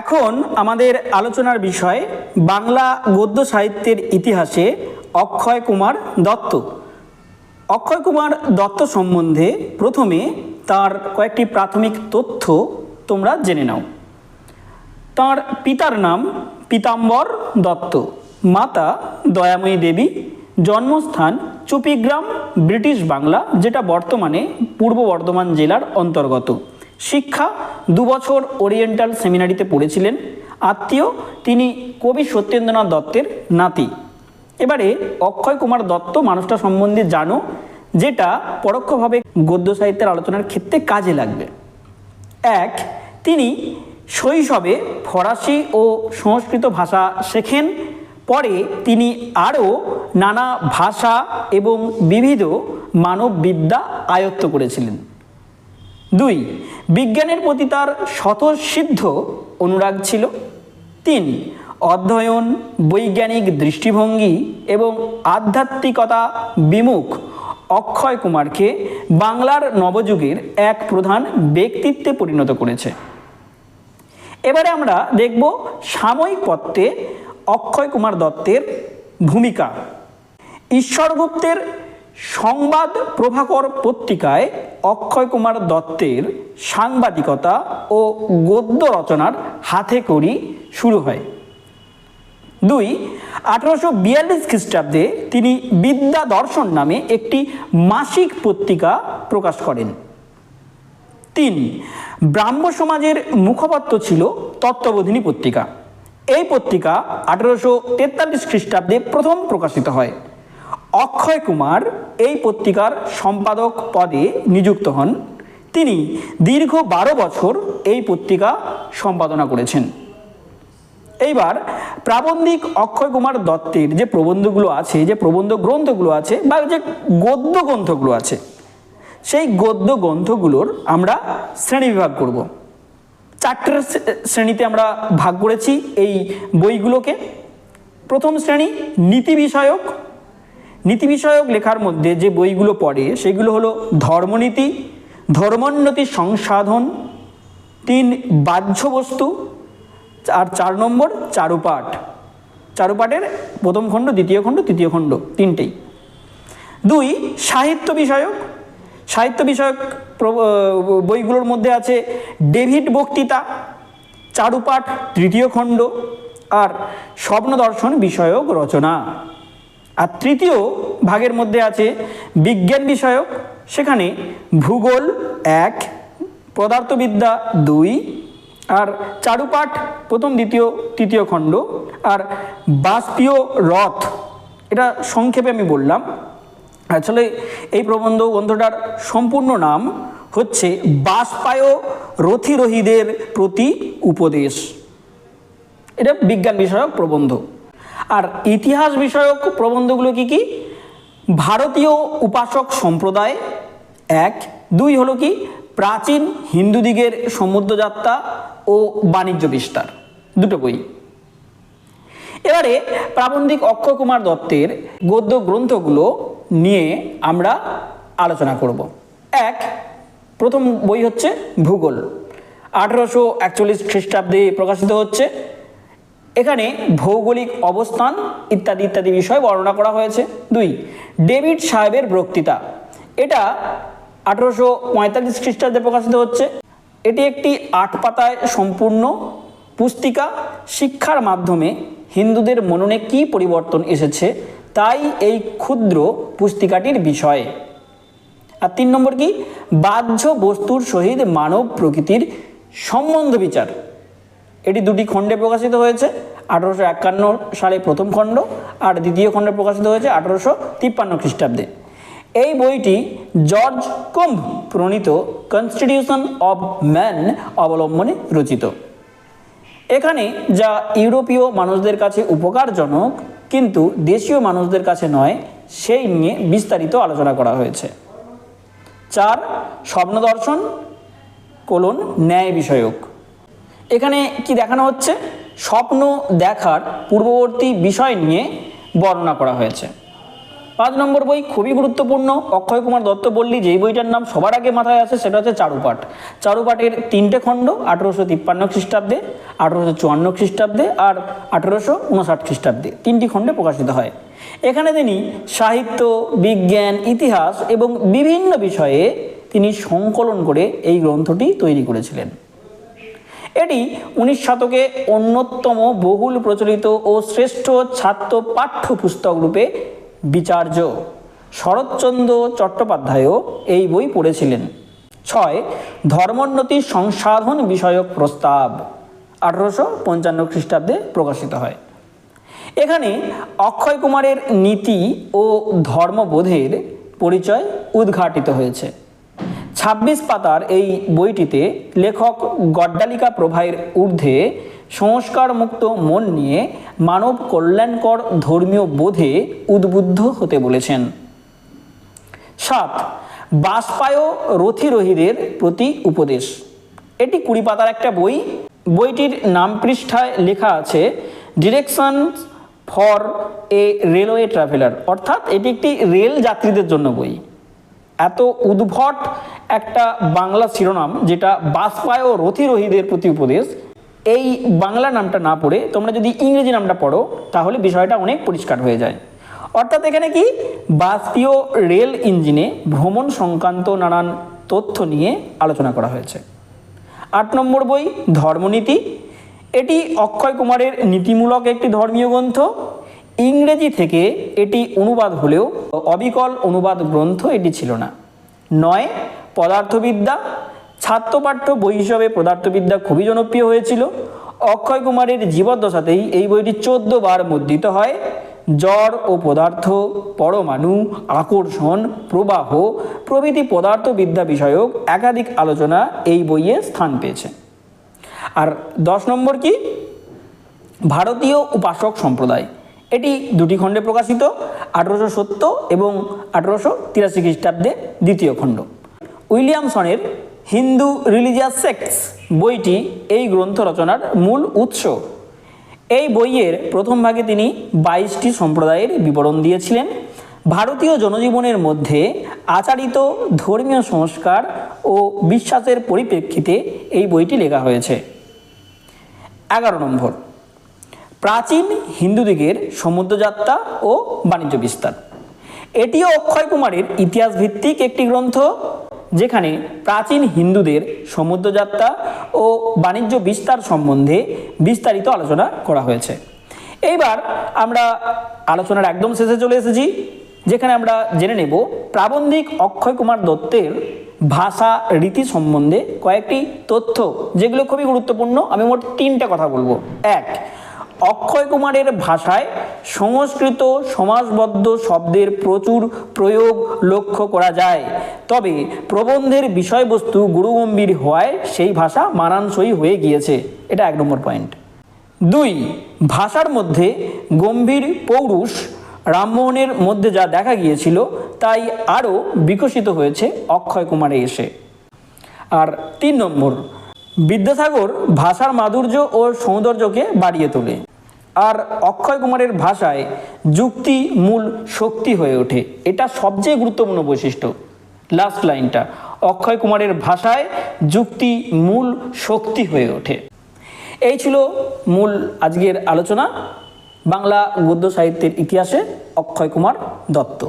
এখন আমাদের আলোচনার বিষয় বাংলা গদ্য সাহিত্যের ইতিহাসে অক্ষয় কুমার দত্ত। অক্ষয় কুমার দত্ত সম্বন্ধে প্রথমে তার কয়েকটি প্রাথমিক তথ্য তোমরা জেনে নাও। তার পিতার নাম পীতাম্বর দত্ত, মাতা দয়াময়ী দেবী, জন্মস্থান চুপিগ্রাম ব্রিটিশ বাংলা, যেটা বর্তমানে পূর্ব বর্ধমান জেলার অন্তর্গত। শিক্ষা দুবছর ওরিয়েন্টাল সেমিনারিতে পড়েছিলেন। আত্মীয়, তিনি কবি সত্যেন্দ্রনাথ দত্তের নাতি। এবারে অক্ষয় কুমার দত্ত মানুষটা সম্বন্ধে জানো, যেটা পরোক্ষভাবে গদ্য সাহিত্যের আলোচনার ক্ষেত্রে কাজে লাগবে। এক, তিনি শৈশবে ফরাসি ও সংস্কৃত ভাষা শেখেন, পরে তিনি আরও নানা ভাষা এবং বিবিধ মানববিদ্যা আয়ত্ত করেছিলেন। দুই, বিজ্ঞানের প্রতি তার স্বতঃসিদ্ধ অনুরাগ ছিল। তিন, অধ্যয়ন, বৈজ্ঞানিক দৃষ্টিভঙ্গি এবং আধ্যাত্মিকতা বিমুখ অক্ষয় কুমারকে বাংলার নবযুগের এক প্রধান ব্যক্তিত্বে পরিণত করেছে। এবারে আমরা দেখব সাময়িক পত্রে অক্ষয় কুমার দত্তের ভূমিকা। ঈশ্বরগুপ্তের সংবাদ প্রভাকর পত্রিকায় অক্ষয় কুমার দত্তের সাংবাদিকতা ও গদ্য রচনার হাতে করি শুরু হয়। দুই, আঠারোশো বিয়াল্লিশ খ্রিস্টাব্দে তিনি বিদ্যা দর্শন নামে একটি মাসিক পত্রিকা প্রকাশ করেন। তিন, ব্রাহ্ম সমাজের মুখপাত্র ছিল তত্ত্ববোধিনী পত্রিকা। এই পত্রিকা আঠারোশো তেতাল্লিশ খ্রিস্টাব্দে প্রথম প্রকাশিত হয়। অক্ষয় কুমার এই পত্রিকার সম্পাদক পদে নিযুক্ত হন। তিনি দীর্ঘ বারো বছর এই পত্রিকা সম্পাদনা করেছেন। এইবার প্রাবন্ধিক অক্ষয় কুমার দত্তের যে প্রবন্ধগুলো আছে, যে প্রবন্ধ গ্রন্থগুলো আছে বা যে গদ্য গ্রন্থগুলো আছে, সেই গদ্য গ্রন্থগুলোর আমরা শ্রেণীবিভাগ করব। চারটের শ্রেণীতে আমরা ভাগ করেছি এই বইগুলোকে। প্রথম শ্রেণি নীতি বিষয়ক নীতি বিষয়ক লেখার মধ্যে যে বইগুলো পড়ে, সেগুলো হলো ধর্মনীতি, ধর্মোন্নতি সংসাধন, তিন বাহ্য বস্তু আর চার নম্বর চারুপাঠ। চারুপাঠের প্রথম খণ্ড, দ্বিতীয় খণ্ড, তৃতীয় খণ্ড, তিনটেই। দুই, সাহিত্য বিষয়ক। সাহিত্য বিষয়ক বইগুলোর মধ্যে আছে ডেভিড বক্তৃতা, চারুপাঠ, তৃতীয় খণ্ড, আর স্বপ্ন দর্শন বিষয়ক রচনা। আর তৃতীয় ভাগের মধ্যে আছে বিজ্ঞান বিষয়ক। সেখানে ভূগোল এক, পদার্থবিদ্যা দুই, আর চারুপাঠ প্রথম, দ্বিতীয়, তৃতীয় খণ্ড। আর বাষ্পীয় রথ, এটা সংক্ষেপে আমি বললাম। আসলে এই প্রবন্ধ গ্রন্থটার সম্পূর্ণ নাম হচ্ছে বাষ্পায় রথিরোহীদের প্রতি উপদেশ। এটা বিজ্ঞান বিষয়ক প্রবন্ধ। আর ইতিহাস বিষয়ক প্রবন্ধগুলো কি কি? ভারতীয় উপাসক সম্প্রদায় এক, দুই হলো কি? প্রাচীন হিন্দু দিগের সমুদ্রযাত্রা ও বাণিজ্য বিস্তার। দুটো বই। এবারে প্রাবন্ধিক অক্ষয় কুমার দত্তের গদ্য গ্রন্থগুলো নিয়ে আমরা আলোচনা করব। এক, প্রথম বই হচ্ছে ভূগোল। আঠেরোশো একচল্লিশ খ্রিস্টাব্দে প্রকাশিত হচ্ছে। এখানে ভৌগোলিক অবস্থান ইত্যাদি ইত্যাদি বিষয় বর্ণনা করা হয়েছে। দুই, ডেভিড সাহেবের বক্তৃতা। এটা আঠেরোশো পঁয়তাল্লিশ খ্রিস্টাব্দে প্রকাশিত হচ্ছে। এটি একটি আট পাতায় সম্পূর্ণ পুস্তিকা। শিক্ষার মাধ্যমে হিন্দুদের মননে কী পরিবর্তন এসেছে তাই এই ক্ষুদ্র পুস্তিকাটির বিষয়। আর তিন নম্বর কি? বাহ্য বস্তুর সহিত মানব প্রকৃতির সম্বন্ধ বিচার। এটি দুটি খণ্ডে প্রকাশিত হয়েছে। আঠারোশো একান্ন সালে প্রথম খণ্ড আর দ্বিতীয় খণ্ডে প্রকাশিত হয়েছে আঠারোশো তিপ্পান্ন খ্রিস্টাব্দে। এই বইটি জর্জ কুম্ভ প্রণীত কনস্টিটিউশন অব ম্যান অবলম্বনে রচিত। এখানে যা ইউরোপীয় মানুষদের কাছে উপকারজনক, কিন্তু দেশীয় মানুষদের কাছে নয়, সেই নিয়ে বিস্তারিত আলোচনা করা হয়েছে। চার স্বপ্ন দর্শন কোলন, ন্যায় বিষয়ক। এখানে কি দেখানো হচ্ছে? স্বপ্ন দেখার পূর্ববর্তী বিষয় নিয়ে বর্ণনা করা হয়েছে। পাঁচ নম্বর বই খুবই গুরুত্বপূর্ণ। অক্ষয় কুমার দত্ত বললি, যেই বইটার নাম সবার আগে মাথায় আসে সেটা হচ্ছে চারুপাঠ। চারুপাঠের তিনটে খণ্ড, আঠেরোশো তিপ্পান্ন খ্রিস্টাব্দে, আঠেরোশো চুয়ান্ন খ্রিস্টাব্দে আর আঠেরোশো উনষাট খ্রিস্টাব্দে তিনটি খণ্ডে প্রকাশিত হয়। এখানে তিনি সাহিত্য, বিজ্ঞান, ইতিহাস এবং বিভিন্ন বিষয়ে তিনি সংকলন করে এই গ্রন্থটি তৈরি করেছিলেন। এটি উনিশ শতকে অন্যতম বহুল প্রচলিত ও শ্রেষ্ঠ ছাত্র পাঠ্য পুস্তক রূপে বিচার্য শরৎচন্দ্র চট্টোপাধ্যায়ও এই বই পড়েছিলেন। ছয়, ধর্মোন্নতি সংসাধন বিষয়ক প্রস্তাব আঠারোশো পঞ্চান্ন খ্রিস্টাব্দে প্রকাশিত হয়। এখানে অক্ষয় কুমারের নীতি ও ধর্মবোধের পরিচয় উদ্ঘাটিত হয়েছে। ছাব্বিশ পাতার এই বইটিতে লেখক গড্ডালিকা প্রভায়ের ঊর্ধ্বে সংস্কার মুক্ত মন নিয়ে মানব কল্যাণকর ধর্মীয় বোধে উদ্বুদ্ধ হতে বলেছেন। সাত, বাষ্পায় রথিরোহীদের প্রতি উপদেশ। এটি কুড়ি পাতার একটা বই। বইটির নাম পৃষ্ঠায় লেখা আছে direction for a railway traveller অর্থাৎ এটি একটি রেল যাত্রীদের জন্য বই। এত উদ্ভট একটা বাংলা শিরোনাম যেটা বাসপায় বাষ্পায় রথিরোহীদের প্রতি উপদেশ। এই বাংলা নামটা না পড়ে তোমরা যদি ইংরেজি নামটা পড়ো, তাহলে বিষয়টা অনেক পরিষ্কার হয়ে যায়। অর্থাৎ এখানে কি? বাষ্পীয় রেল ইঞ্জিনে ভ্রমণ সংক্রান্ত নানান তথ্য নিয়ে আলোচনা করা হয়েছে। আট নম্বর বই, ধর্মনীতি। এটি অক্ষয় কুমারের নীতিমূলক একটি ধর্মীয় গ্রন্থ। ইংরেজি থেকে এটি অনুবাদ হলেও অবিকল অনুবাদ গ্রন্থ এটি ছিল না। নয়, পদার্থবিদ্যা। ছাত্রপাঠ্য বই হিসাবে পদার্থবিদ্যা খুবই জনপ্রিয় হয়েছিল। অক্ষয় কুমারের জীবদ্দশাতেই এই বইটি চোদ্দ বার মুদ্রিত হয়। জড় ও পদার্থ, পরমাণু, আকর্ষণ, প্রবাহ, প্রভৃতি পদার্থবিদ্যা বিষয়ক একাধিক আলোচনা এই বইয়ে স্থান পেয়েছে। আর দশ নম্বর কি? ভারতীয় উপাসক সম্প্রদায়। এটি দুটি খণ্ডে প্রকাশিত, আঠেরোশো সত্তর এবং আঠেরোশো তিরাশি খ্রিস্টাব্দে দ্বিতীয় খণ্ড। উইলিয়ামসনের হিন্দু রিলিজিয়াস সেক্টস বইটি এই গ্রন্থ রচনার মূল উৎস। এই বইয়ের প্রথম ভাগে তিনি বাইশটি সম্প্রদায়ের বিবরণ দিয়েছিলেন। ভারতীয় জনজীবনের মধ্যে আচারিত ধর্মীয় সংস্কার ও বিশ্বাসের পরিপ্রেক্ষিতে এই বইটি লেখা হয়েছে। এগারো নম্বর। প্রাচীন হিন্দুদিগের সমুদ্রযাত্রা ও বাণিজ্য বিস্তার। এটিও অক্ষয় কুমারের ইতিহাস ভিত্তিক একটি গ্রন্থ, যেখানে প্রাচীন হিন্দুদের সমুদ্রযাত্রা ও বাণিজ্য বিস্তার সম্বন্ধে বিস্তারিত আলোচনা করা হয়েছে। এইবার আমরা আলোচনার একদম শেষে চলে এসেছি, যেখানে আমরা জেনে নেব প্রাবন্ধিক অক্ষয় কুমার দত্তের ভাষা রীতি সম্বন্ধে কয়েকটি তথ্য, যেগুলো খুবই গুরুত্বপূর্ণ। আমি মোট তিনটা কথা বলব। এক অক্ষয় কুমারের ভাষায় সংস্কৃত সমাজবদ্ধ শব্দের প্রচুর প্রয়োগ লক্ষ্য করা যায়। তবে প্রবন্ধের বিষয়বস্তু গুরুগম্ভীর হওয়ায় সেই ভাষা মানানসই হয়ে গিয়েছে। এটা এক নম্বর পয়েন্ট। দুই, ভাষার মধ্যে গম্ভীর পৌরুষ রামমোহনের মধ্যে যা দেখা গিয়েছিল, তাই আরও বিকশিত হয়েছে অক্ষয় কুমারে এসে। আর তিন নম্বর, বিদ্যাসাগর ভাষার মাধুর্য ও সৌন্দর্যকে বাড়িয়ে তোলে। আর অক্ষয় কুমারের ভাষায় যুক্তি মূল শক্তি হয়ে ওঠে। এটা সবচেয়ে গুরুত্বপূর্ণ বৈশিষ্ট্য। লাস্ট লাইনটা অক্ষয় কুমারের ভাষায় যুক্তি মূল শক্তি হয়ে ওঠে। এই ছিল মূল আজকের আলোচনা। বাংলা গদ্য সাহিত্যের ইতিহাসে অক্ষয় কুমার দত্ত।